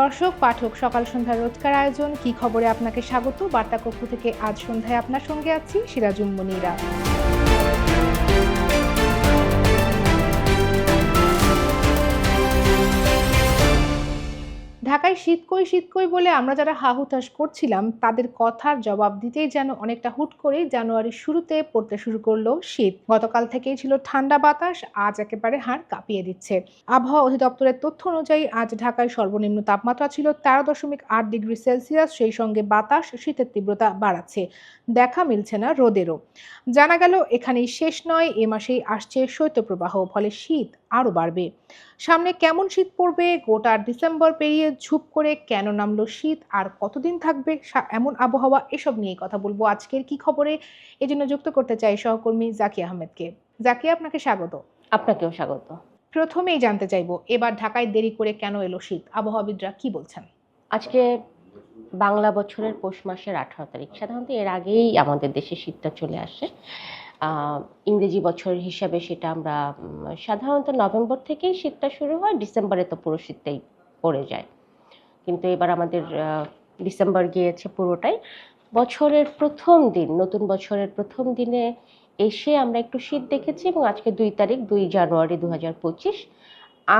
দর্শক, পাঠক, সকাল সন্ধ্যা রোজকার আয়োজন। কি খবরে আপনাকে স্বাগত? বার্তা কক্ষ থেকে আজ সন্ধ্যায় আপনার সঙ্গে আছি সিরাজুম মনিরা শীত কই শীত কই বলে আমরা যারা হাহুতাশ করছিলাম, তাদের কথার জবাব দিতেই যেন অনেকটা হুট করে জানুয়ারির শুরুতে পড়তে শুরু করল শীত। গতকাল থেকেই ছিল ঠান্ডা বাতাস, আজ একেবারে হাড় কাঁপিয়ে দিচ্ছে। আবহাওয়া অধিদপ্তরের তথ্য অনুযায়ী আজ ঢাকায় সর্বনিম্ন তাপমাত্রা ছিল তেরো দশমিক আট ডিগ্রি সেলসিয়াস, সেই সঙ্গে বাতাস, শীতের তীব্রতা বাড়াচ্ছে। দেখা মিলছে না রোদেরও। জানা গেল এখানেই শেষ নয়, এ মাসেই আসছে শৈত্যপ্রবাহ, ফলে শীত আরও বাড়বে। সামনে কেমন শীত পড়বে, গোটা ডিসেম্বর পেরিয়ে ঝুপ করে কেন নামলো শীত? আর কতদিন থাকবে এমন আবহাওয়া? এসব নিয়ে কথা বলব আজকের কি খবরে? এজন্য যুক্ত করতে চাই সহকর্মী জাকি আহমেদকে। জাকি আপনাকে স্বাগত। আপনাকেও স্বাগত। প্রথমেই জানতে চাইব এবার ঢাকায় দেরি করে কেন এলো শীত? আবহাওয়াবিদরা কি বলছেন? আজকে বাংলা বছরের পৌষ মাসের আঠারো তারিখ। সাধারণত এর আগেই আমাদের দেশে শীতটা চলে আসে। ইংরেজি বছর হিসাবে সেটা আমরা সাধারণত নভেম্বর থেকেই শীতটা শুরু হয় ডিসেম্বরে তো পুরো শীতটাই পড়ে যায়। কিন্তু এবার আমাদের ডিসেম্বর গিয়েছে পুরোটাই। বছরের প্রথম দিন, নতুন বছরের প্রথম দিনে এসে আমরা একটু শীত দেখেছি এবং আজকে দুই তারিখ, দুই জানুয়ারি দু হাজার পঁচিশ।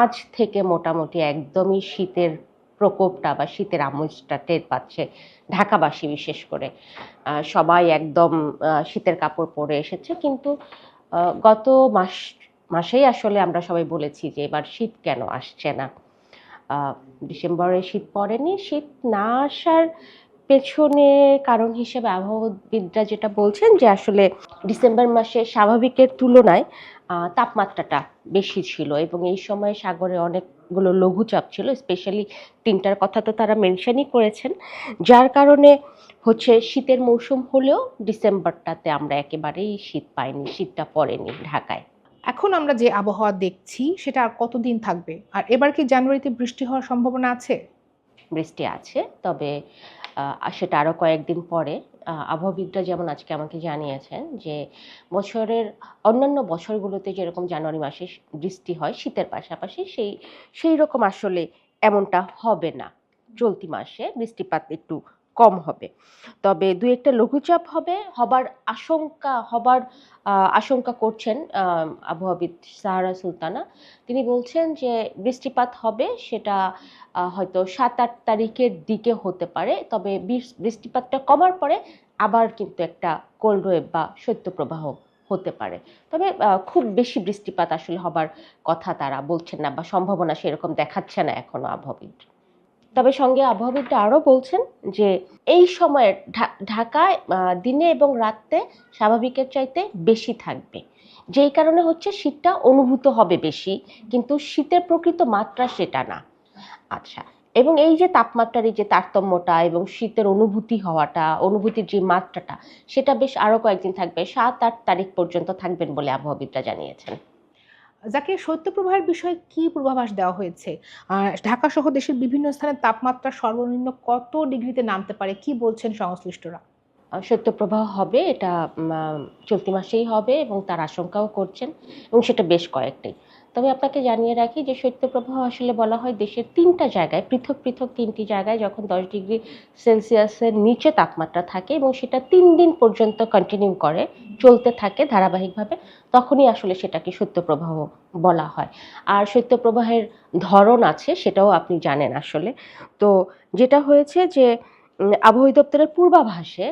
আজ থেকে মোটামুটি একদমই শীতের প্রকোপটা বা শীতের আমেজটা টের পাচ্ছে ঢাকাবাসী বিশেষ করে। সবাই একদম শীতের কাপড় পরে এসেছে। কিন্তু গত মাস, মাসেই আসলে আমরা সবাই বলেছি যে এবার শীত কেন আসছে না। ডিসেম্বরে শীত পড়েনি। শীত না আসার পেছনে কারণ হিসেবে আবহাওয়াবিদরা যেটা বলছেন যে, আসলে ডিসেম্বর মাসে স্বাভাবিকের তুলনায় তাপমাত্রাটা বেশি ছিল এবং এই সময় সাগরে অনেকগুলো লঘুচাপ ছিল, স্পেশালি তিনটার কথা তো তারা মেনশনই করেছেন। যার কারণে হচ্ছে শীতের মৌসুম হলেও ডিসেম্বরটাতে আমরা একেবারেই শীত পাইনি, শীতটা পড়েনি ঢাকায়। এখন আমরা যে আবহাওয়া দেখছি, সেটা আর কতদিন থাকবে? আর এবার কি জানুয়ারিতে বৃষ্টি হওয়ার সম্ভাবনা আছে? বৃষ্টি আছে, তবে সেটা আরও কয়েকদিন পরে। আবহাওয়াবিদরা যেমন আজকে আমাকে জানিয়েছেন যে, বছরের অন্যান্য বছরগুলোতে যেরকম জানুয়ারি মাসে বৃষ্টি হয়, শীতের পাশাপাশি সেই সেই রকম আসলে এমনটা হবে না। চলতি মাসে বৃষ্টিপাত একটু কম হবে। তবে দু একটা লঘুচাপ হবে, হবার আশঙ্কা হবার আশঙ্কা করছেন আবহাওয়াবিদ সাহারা সুলতানা। তিনি বলছেন যে বৃষ্টিপাত হবে, সেটা হয়তো সাত আট তারিখের দিকে হতে পারে, তবে বৃষ্টিপাতটা কমার পরে আবার কিন্তু একটা কোল্ড ওয়েভ বা শৈত্যপ্রবাহ হতে পারে। তবে খুব বেশি বৃষ্টিপাত আসলে হবার কথা তারা বলছেন না বা সম্ভাবনা সেরকম দেখাচ্ছে না এখনও আবহাওয়াবিদ তবে সঙ্গে আবহাওয়াবিদরা আরও বলছেন যে এই সময়ে ঢাকায় দিনে এবং রাতে স্বাভাবিকের চাইতে বেশি থাকবে। যেই কারণে হচ্ছে শীতটা অনুভূত হবে বেশি, কিন্তু শীতের প্রকৃত মাত্রা সেটা না। আচ্ছা এবং এই যে তাপমাত্রার এই যে তারতম্যটা এবং শীতের অনুভূতি হওয়াটা, অনুভূতির যে মাত্রাটা, সেটা বেশ আরও কয়েকদিন থাকবে, সাত আট তারিখ পর্যন্ত থাকবেন বলে আবহাওয়াবিদরা জানিয়েছেন। যাকে শৈত্যপ্রবাহের বিষয়ে কি পূর্বাভাস দেওয়া হয়েছে? ঢাকা সহ দেশের বিভিন্ন স্থানে তাপমাত্রা সর্বনিম্ন কত ডিগ্রিতে নামতে পারে? কি বলছেন সংশ্লিষ্টরা? শৈত্যপ্রবাহ হবে, এটা চলতি মাসেই হবে এবং তার আশঙ্কাও করছেন এবং সেটা বেশ কয়েকটি তবে আপনাকে জানিয়ে রাখি যে শৈত্যপ্রবাহ আসলে বলা হয় দেশের তিনটা জায়গায়, পৃথক পৃথক তিনটি জায়গায় যখন দশ ডিগ্রি সেলসিয়াসের নিচে তাপমাত্রা থাকে এবং সেটা তিন দিন পর্যন্ত কন্টিনিউ করে, চলতে থাকে ধারাবাহিকভাবে, তখনই আসলে সেটাকে শৈত্যপ্রবাহ বলা হয়। আর শৈত্যপ্রবাহের ধরন আছে সেটাও আপনি জানেন আসলে। তো যেটা হয়েছে যে আবহাওয়া দপ্তরের পূর্বাভাসে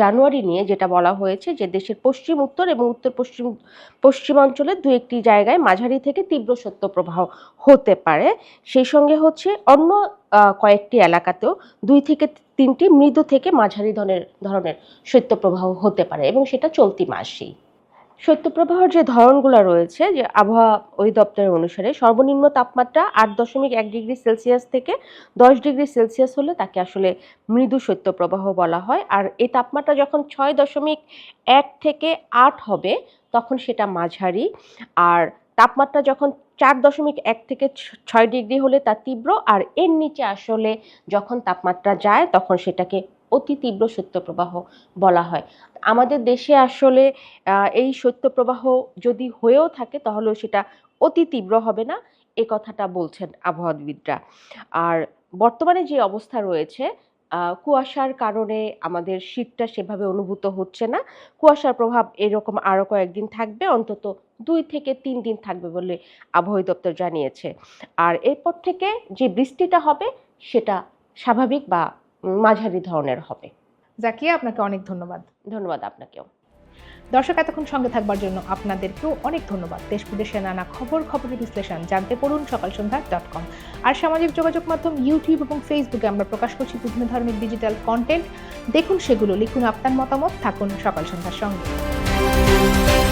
জানুয়ারি নিয়ে যেটা বলা হয়েছে যে দেশের পশ্চিম, উত্তর এবং উত্তর পশ্চিম পশ্চিমাঞ্চলের দু একটি জায়গায় মাঝারি থেকে তীব্র শৈত্যপ্রবাহ হতে পারে। সেই সঙ্গে হচ্ছে অন্য কয়েকটি এলাকাতেও দুই থেকে তিনটি মৃদু থেকে মাঝারি ধরনের ধরনের শৈত্যপ্রবাহ হতে পারে এবং সেটা চলতি মাসেই। শৈত্যপ্রবাহের যে ধরনগুলো রয়েছে, যে আবহাওয়া অধিদপ্তরের অনুসারে সর্বনিম্ন তাপমাত্রা আট দশমিক এক ডিগ্রি সেলসিয়াস থেকে দশ ডিগ্রি সেলসিয়াস হলে তাকে আসলে মৃদু শৈত্যপ্রবাহ বলা হয়। আর এই তাপমাত্রা যখন ছয় দশমিক এক থেকে আট হবে, তখন সেটা মাঝারি। আর তাপমাত্রা যখন চার দশমিক এক থেকে ছয় ডিগ্রি হলে তা তীব্র। আর এর নিচে আসলে যখন তাপমাত্রা যায়, তখন সেটাকে অতি তীব্র শৈত্যপ্রবাহ বলা হয়। আমাদের দেশে আসলে এই শৈত্যপ্রবাহ যদি হয়েও থাকে তাহলেও সেটা অতি তীব্র হবে না, এ কথাটা বলছেন আবহাওয়াবিদরা। আর বর্তমানে যে অবস্থা রয়েছে কুয়াশার কারণে আমাদের শীতটা সেভাবে অনুভূত হচ্ছে না। কুয়াশার প্রভাব এরকম আরও কয়েকদিন থাকবে, অন্তত দুই থেকে তিন দিন থাকবে বলে আবহাওয়া দপ্তর জানিয়েছে। আর এরপর থেকে যে বৃষ্টিটা হবে, সেটা স্বাভাবিক বা মাঝারি ধরনের হবে। জাকিয়া আপনাকে অনেক ধন্যবাদ। ধন্যবাদ আপনাকেও। দর্শক এতক্ষণ সঙ্গে থাকবার জন্য আপনাদেরকেও অনেক ধন্যবাদ। দেশ বিদেশের নানা খবর খবরের বিশ্লেষণ জানতে পড়ুন সকাল সন্ধ্যা ডট কম। আর সামাজিক যোগাযোগ মাধ্যম ইউটিউব এবং ফেসবুকে আমরা প্রকাশ করছি বিভিন্ন ধরনের ডিজিটাল কন্টেন্ট। দেখুন সেগুলো লিখুন আপনার মতামত থাকুন সকাল সন্ধ্যার সঙ্গে।